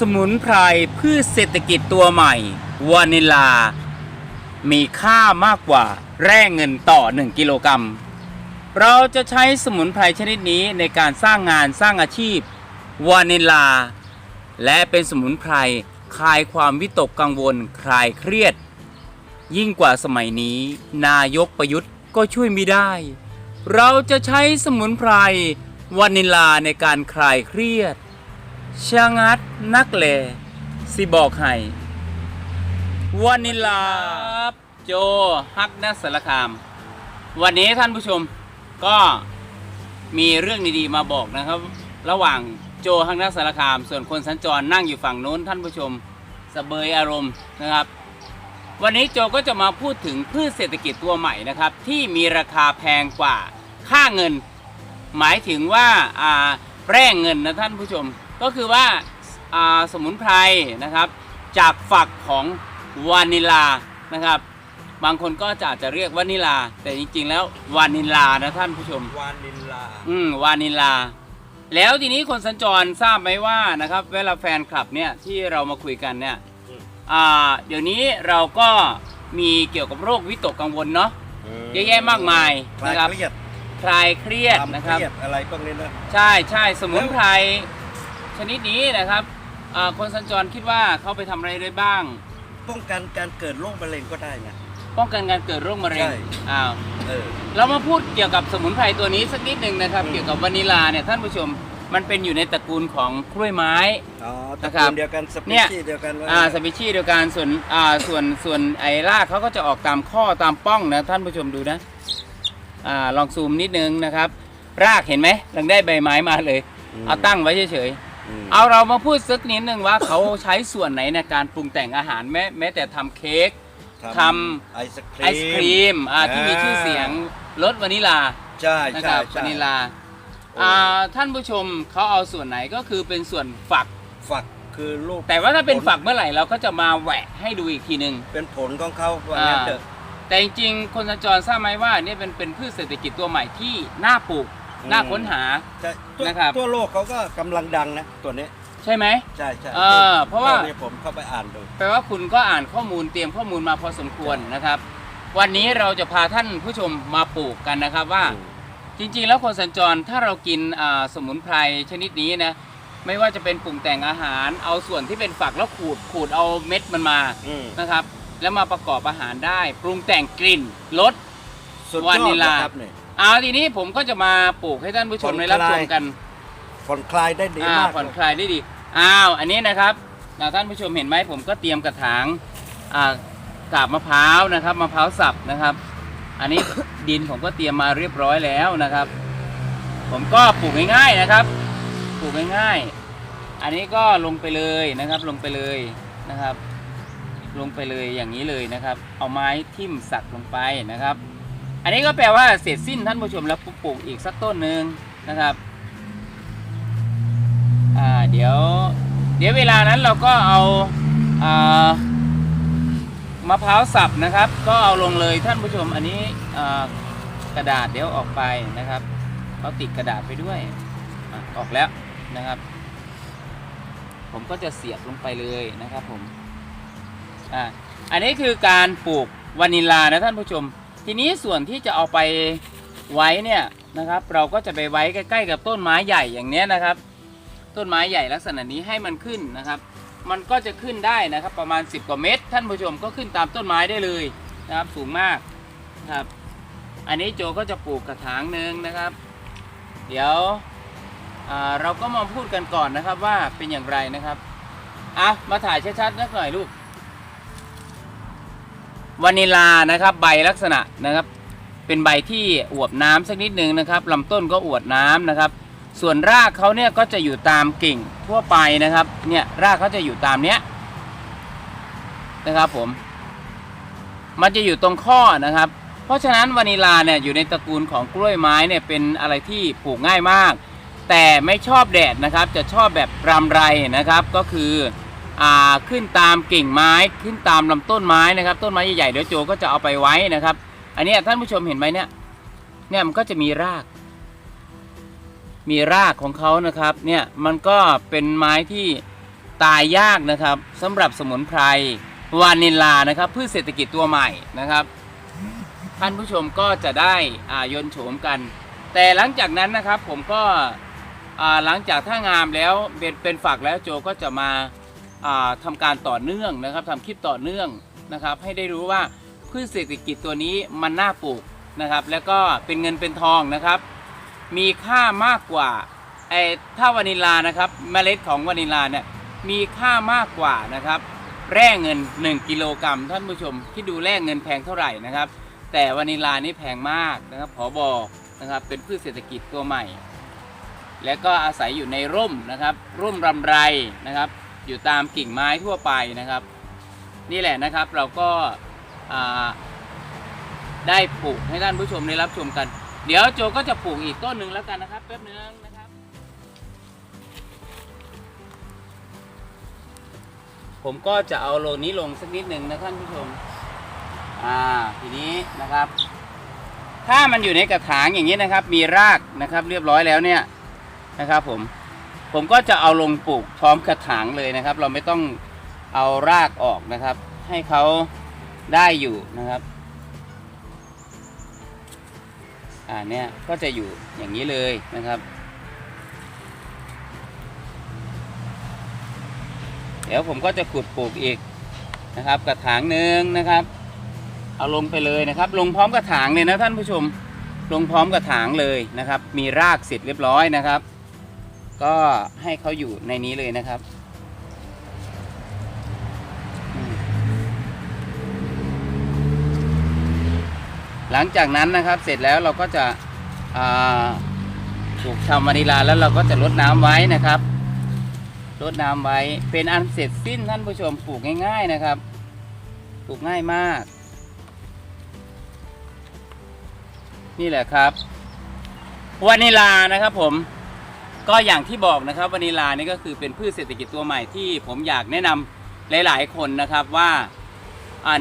สมุนไพรพืชเศรษฐกิจตัวใหม่วานิลา มีค่ามากกว่าแร่เงินต่อ 1 กิโลกรัม เราจะใช้สมุนไพรชนิดนี้ในการสร้างงานสร้างอาชีพวานิลา และเป็นสมุนไพรคลายความวิตกกังวลคลายเครียด ยิ่งกว่าสมัยนี้ นายกประยุทธ์ก็ช่วยไม่ได้ เราจะใช้สมุนไพรวานิลาในการคลายเครียด ชะงัดนักแลสิบอกให้วานิลาโจฮักนัสสารคาม วันนี้ท่านผู้ชมก็มีเรื่องดีๆมาบอกนะครับ ระหว่างโจฮักนัสสารคาม ส่วนคนสัญจรนั่งอยู่ฝั่งโน้นท่านผู้ชมสเบยอารมณ์นะครับ วันนี้โจก็จะมาพูดถึงพืชเศรษฐกิจตัวใหม่นะครับ ที่มีราคาแพงกว่าค่าเงิน หมายถึงว่าอ่าแร่เงินนะท่านผู้ชม ก็คือว่าอ่าสมุนไพรนะครับ จากฝักของวานิลานะครับ บางคนก็จะอาจจะเรียกวานิลา แต่จริงๆ แล้ววานิลานะท่านผู้ชม วานิลลาอืมวานิลา แล้วทีนี้คนสัญจรทราบไหมว่านะครับ เวลาแฟนคลับเนี่ยที่เรามาคุยกันเนี่ยอืมอ่าเดี๋ยวนี้เราก็มีเกี่ยวกับโรควิตกกังวลเนาะเยอะแยะมากมายคลายนะครับเครียดคลายเครียดความนะครับเครียดอะไรพวกนี้นะใช่ใช่สมุนไพร ชนิดนี้นะครับอ่าคนสัญจรคิดว่าเขาไปทำอะไรได้บ้าง ป้องกันการเกิดโรคมะเร็งก็ได้นะ ป้องกันการเกิดโรคมะเร็งใช่ อ้าว เออ เรามาพูดเกี่ยวกับสมุนไพรตัวนี้สักนิดหนึ่งนะครับ อืม เกี่ยวกับวานิลาเนี่ยท่านผู้ชมมันเป็นอยู่ในตระกูลของกล้วยไม้ อ๋อตนะระครักูบลเดียวกันสเนี่ปีย ชีส์เดียวกันว่าอ่าสปีชีส์เดียวกันส่วนอ่าส่วนส่วนไอ้รากเขาก็จะออกตามข้อตามป้องนะท่านผู้ชมดูนะอ่าลองซูมนิดนึงนะครับ รากเห็นไหมลังได้ใบไม้มาเลยมเอาตั้งไว้เฉยอืมๆ เอาเรามาพูดสักนิดนึงว่าเขาใช้ส่วนไหนในการปรุงแต่งอาหารแม้แม้แต่ทำเค้กทำไอศครีมไอศครีมอ่าที่มีชื่อเสียงรสวานิลาใช่นะคใช่รับใช่วานิลาโอ้อ่าท่านผู้ชมเขาเอาส่วนไหนก็คือเป็นส่วนฝัก ฝักคือลูกแต่ว่าถ้าเป็นฝักเมื่อไหร่เราก็จะมาแหวะให้ดูอีกทีหนึ่ง เป็นผลของเขาว่างั้นอ่าเถอะ แต่จริงๆคนสัญจรทราบไหมว่าเนี่ยเป็นเป็นพืชเศรษฐกิจตัวใหม่ที่น่าปลูก น่าค้นหา ใช่ทั่วนะครับ ทั่วโลกเขาก็กำลังดังนะตัวนี้ใช่ไหม ใช่ใช่เออเพราะว่านี้ผมเข้าไปอ่านดูแปลว่าคุณก็อ่านข้อมูลเตรียมข้อมูลมาพอสมควรนะครับ วันนี้เราจะพาท่านผู้ชมมาปลูกกันนะครับว่า จริงๆ แล้วคนสัญจรถ้าเรากินอ่าสมุนไพรชนิดนี้นะไม่ว่าจะเป็นปรุงแต่งอาหาร เอาส่วนที่เป็นฝักแล้วขูดขูดเอาเม็ดมันมาอืมนะครับ แล้วมาประกอบอาหารได้ ปรุงแต่งกลิ่นรส สุดยอดวานิลานะครับเนี่ย เอาทีนี้ผมก็จะมาปลูกให้ท่านผู้ชมผ่อนได้รับคลายชมกันผ่อนคลายได้ดีอ่ามากผ่อนคลายได้ดีอ้าวอันนี้นะครับอ่าท่านผู้ชมเห็นไหมผมก็เตรียมกระถางอ่ากาบมะพร้าวนะครับมะพร้าวสับนะครับ อันนี้ ดินผมก็เตรียมมาเรียบร้อยแล้วนะครับ ผมก็ปลูกง่ายๆนะครับ ปลูกง่ายๆ อันนี้ก็ลงไปเลยนะครับ ลงไปเลยนะครับ ลงไปเลยอย่างนี้เลยนะครับ เอาไม้ทิ่มสักลงไปนะครับ อันนี้ก็แปลว่าเสร็จสิ้นท่านผู้ชมแล้วปลูกอีกสักต้นหนึ่งนะครับเดี๋ยว เดี๋ยวเวลานั้นเราก็เอาอามะพร้าวสับนะครับ ก็เอาลงเลยท่านผู้ชมอันนี้กระดาษเดี๋ยวออกไปนะครับเขาติดกระดาษไปด้วยอออกแล้วนะครับ ผมก็จะเสียบลงไปเลยนะครับผมอ่าอันนี้คือการปลูกวานิลานะท่านผู้ชม ทีนี้ส่วนที่จะเอาไปไว้เนี่ยนะครับ เราก็จะไปไว้ใกล้ๆ กับต้นไม้ใหญ่อย่างเนี้ยนะครับ ต้นไม้ใหญ่ลักษณะนี้ให้มันขึ้นนะครับ มันก็จะขึ้นได้นะครับ ประมาณ 10 กว่าเมตร ท่านผู้ชมก็ขึ้นตามต้นไม้ได้เลยนะครับ สูงมากนะครับ อันนี้โจก็จะปลูกกระถางหนึ่งนะครับ เดี๋ยวเราก็มาพูดกันก่อนนะครับว่าเป็นอย่างไรนะครับอะมาถ่ายชัดๆนักหน่อยลูก วานิลานะครับใบลักษณะนะครับ เป็นใบที่อวบน้ำสักนิดหนึ่งนะครับลำต้นก็อวดน้ำนะครับ ส่วนรากเขาเนี่ยก็จะอยู่ตามกิ่งทั่วไปนะครับเนี่ยรากเขาจะอยู่ตามเนี้ยนะครับผม มันจะอยู่ตรงข้อนะครับ เพราะฉะนั้นวานิลาเนี่ยอยู่ในตระกูลของกล้วยไม้เนี่ยเป็นอะไรที่ปลูกง่ายมาก แต่ไม่ชอบแดดนะครับ จะชอบแบบรำไรนะครับก็คือ ขึ้นตามกิ่งไม้ขึ้นตามลำต้นไม้นะครับ ต้นไม้ใหญ่ๆเดี๋ยวโจก็จะเอาไปไว้นะครับ อันนี้ท่านผู้ชมเห็นไหมเนี่ยเนี่ยมันก็จะมีราก มีรากของเขานะครับ เนี่ยมันก็เป็นไม้ที่ตายยากนะครับสำหรับสมุนไพรวานิลลานะครับพืชเศรษฐกิจตัวใหม่นะครับ ท่านผู้ชมก็จะได้อ่ายนโฉมกัน แต่หลังจากนั้นนะครับผมก็หลังจากถ้างามแล้วเป็นเป็นฝักแล้วโจก็จะมา อ่าทำการต่อเนื่องนะครับทำคลิปต่อเนื่องนะครับ ให้ได้รู้ว่าพืชเศรษฐกิจตัวนี้มันน่าปลูกนะครับ แล้วก็เป็นเงินเป็นทองนะครับ มีค่ามากกว่าไอ้ถ้าวานิลลานะครับเมล็ดของวานิลลาเนี่ยมีค่ามากกว่านะครับ แร่เงิน 1กิโลกรัมท่านผู้ชมที่ดูแร่เงินแพงเท่าไหร่นะครับ แต่วานิลลานี่แพงมากนะครับผอบอกนะครับเป็นพืชเศรษฐกิจตัวใหม่ และก็อาศัยอยู่ในร่มนะครับ ร่มรำไรนะครับ อยู่ตามกิ่งไม้ทั่วไปนะครับ นี่แหละนะครับเราก็ได้ปลูกให้ท่านผู้ชมได้รับชมกัน เดี๋ยวโจก็จะปลูกอีกต้นหนึ่งแล้วกันนะครับแป๊บนึงนะครับ ผมก็จะเอาโลนี้ลงสักนิดหนึ่งนะท่านผู้ชมอ่าทีนี้นะครับ ถ้ามันอยู่ในกระถางอย่างนี้นะครับ มีรากนะครับ เรียบร้อยแล้วเนี่ยนะครับผม ผมก็จะเอาลงปลูกพร้อมกระถางเลยนะครับ เราไม่ต้องเอารากออกนะครับ ให้เขาได้อยู่นะครับอ่าเนี่ยก็จะอยู่อย่างนี้เลยนะครับ เดี๋ยวผมก็จะขุดปลูกอีกนะครับ กระถางหนึ่งนะครับ เอาลงไปเลยนะครับ ลงพร้อมกระถางเลยนะท่านผู้ชม ลงพร้อมกระถางเลยนะครับ มีรากเสร็จเรียบร้อยนะครับ ก็ให้เขาอยู่ในนี้เลยนะครับหลังจากนั้นนะครับเสร็จแล้วเราก็จะปลูกชาวมานิลาแล้วเราก็จะรดน้ำไว้นะครับรดน้ำไว้เป็นอันเสร็จสิ้นท่านผู้ชมปลูกง่ายๆนะครับปลูกง่ายมาก นี่แหละครับวานิลานะครับผม ก็อย่างที่บอกนะครับวานิลานี่ก็คือเป็นพืชเศรษฐกิจตัวใหม่ที่ผมอยากแนะนำหลาย ๆ คนนะครับว่า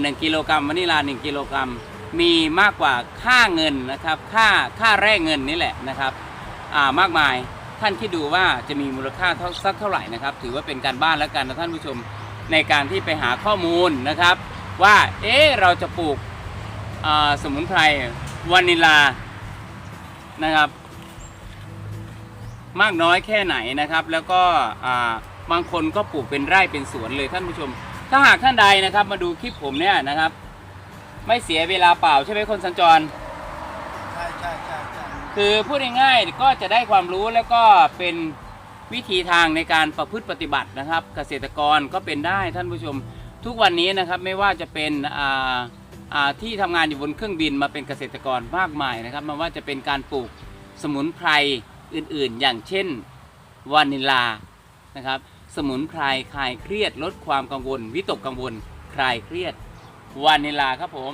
หนึ่งกิโลกรัมวานิลาหนึ่งกิโลกรัมมีมากกว่าค่าเงินนะครับ ค่าค่าแร่เงินนี่แหละนะครับมากมายท่านคิดดูว่าจะมีมูลค่าเท่าสักเท่าไหร่นะครับ ถือว่าเป็นการบ้านแล้วกันนะท่านผู้ชมในการที่ไปหาข้อมูลนะครับ ว่าเอ๊ะเราจะปลูกสมุนไพรวานิลานะครับ มากน้อยแค่ไหนนะครับ แล้วก็อ่าบางคนก็ปลูกเป็นไร่เป็นสวนเลยท่านผู้ชม ถ้าหากท่านใดนะครับมาดูคลิปผมเนี่ยนะครับ ไม่เสียเวลาเปล่าใช่ไหมคนสัญจรใช่ใช่ใช่ใช่คือพูดง่ายๆก็จะได้ความรู้แล้วก็เป็นวิธีทางในการประพฤติปฏิบัตินะครับ เกษตรกรก็เป็นได้ท่านผู้ชม ทุกวันนี้นะครับไม่ว่าจะเป็นอ่าอ่าที่ทำงานอยู่บนเครื่องบินมาเป็นเกษตรกรมากมายนะครับไม่ว่าจะเป็นการปลูกสมุนไพร อื่นๆ อย่างเช่นวานิลานะครับสมุนไพรคลายเครียดลดความกังวล วิตกกังวล คลายเครียดวานิลาครับผม